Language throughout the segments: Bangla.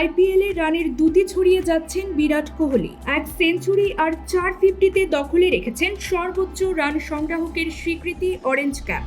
রানের দুটি ছড়িয়ে যাচ্ছেন বিরাট কোহলি। এক সেঞ্চুরি আর চার ফিফটিতে দখলে রেখেছেন সর্বোচ্চ রান সংগ্রাহকের স্বীকৃতি অরেঞ্জ ক্যাপ।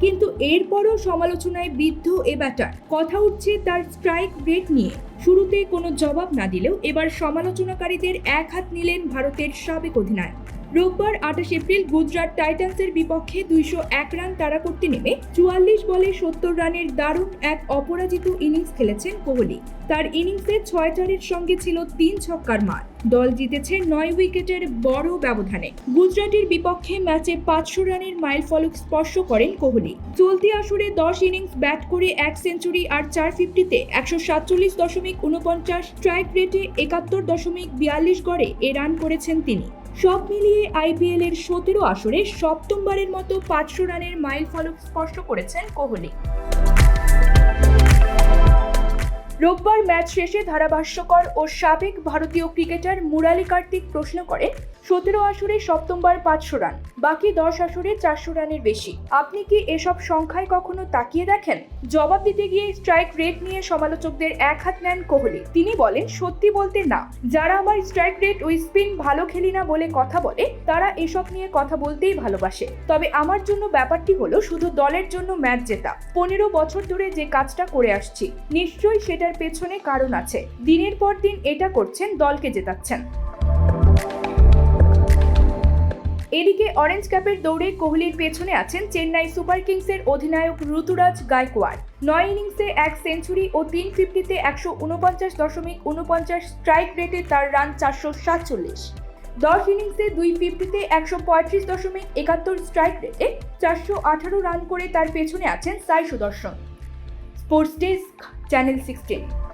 কিন্তু এরপরও সমালোচনায় বিদ্ধ এ ব্যাটার। কথা উঠছে তার স্ট্রাইক রেট নিয়ে। শুরুতে কোনো জবাব না দিলেও এবার সমালোচনাকারীদের এক হাত নিলেন ভারতের সাবেক অধিনায়ক। রোববার আঠাশ এপ্রিল গুজরাট টাইটান্সের বিপক্ষে দুইশো এক রান তাড়া করতে নেমে চুয়াল্লিশ বলে সত্তর রানের দারুণ এক অপরাজিত ইনিংস খেলেছেন কোহলি। তার ইনিংসে ছয় চারের সঙ্গে ছিল তিন ছক্কার মার। দল জিতেছে নয় উইকেটের বড় ব্যবধানে। গুজরাটের বিপক্ষে ম্যাচে পাঁচশো রানের মাইল ফলক স্পর্শ করেন কোহলি। চলতি আসরে দশ ইনিংস ব্যাট করে এক সেঞ্চুরি আর চার ফিফটিতে একশো সাতচল্লিশ দশমিক উনপঞ্চাশ স্ট্রাইক রেটে একাত্তর দশমিক বিয়াল্লিশ গড়ে এ রান করেছেন তিনি। সব মিলিয়ে আইপিএল এর সতেরো আসরে সপ্তমবারের মতো পাঁচশো রানের মাইল ফলক স্পর্শ করেছেন কোহলি। রোববার ম্যাচ শেষে ধারাভাষ্যকর ও সাবেক ভারতীয় ক্রিকেটার মুরালি কার্তিক প্রশ্ন করেন, সতেরো আসরে সপ্তমবার পাঁচশো রান, বাকি দশ আসরে চারশো রানের বেশি। আপনি কি এসব সংখ্যায় কখনো তাকিয়ে দেখেন? জবাব দিতে গিয়ে স্ট্রাইক রেট নিয়ে সমালোচকদের এক হাত নেন কোহলি। তিনি বলেন, সত্যি বলতে না। যারা আমার স্ট্রাইক রেট ওই স্পিন ভালো খেলি না বলে কথা বলে, তারা এসব নিয়ে কথা বলতেই ভালোবাসে। তবে আমার জন্য ব্যাপারটি হলো শুধু দলের জন্য ম্যাচ জেতা। পনেরো বছর ধরে যে কাজটা করে আসছি, নিশ্চয়ই সেটার পেছনে কারণ আছে। দিনের পর দিন এটা করছেন, দলকে জেতাচ্ছেন। এদিকে অরেঞ্জ ক্যাপের দৌড়ে কোহলির পেছনে আছেন চেন্নাই সুপার কিংসের অধিনায়ক ঋতুরাজ গায়কোয়াড়। নয় ইনিংসে এক সেঞ্চুরি ও তিন ফিফটিতে একশো উনপঞ্চাশ দশমিক উনপঞ্চাশ স্ট্রাইক রেটে তার রান চারশো সাতচল্লিশ। দশ ইনিংসে দুই ফিফটিতে একশো পঁয়ত্রিশ দশমিক একাত্তর স্ট্রাইক রেটে চারশো আঠারো রান করে তার পেছনে আছেন Sai Sudharsan. Sports desk channel sixteen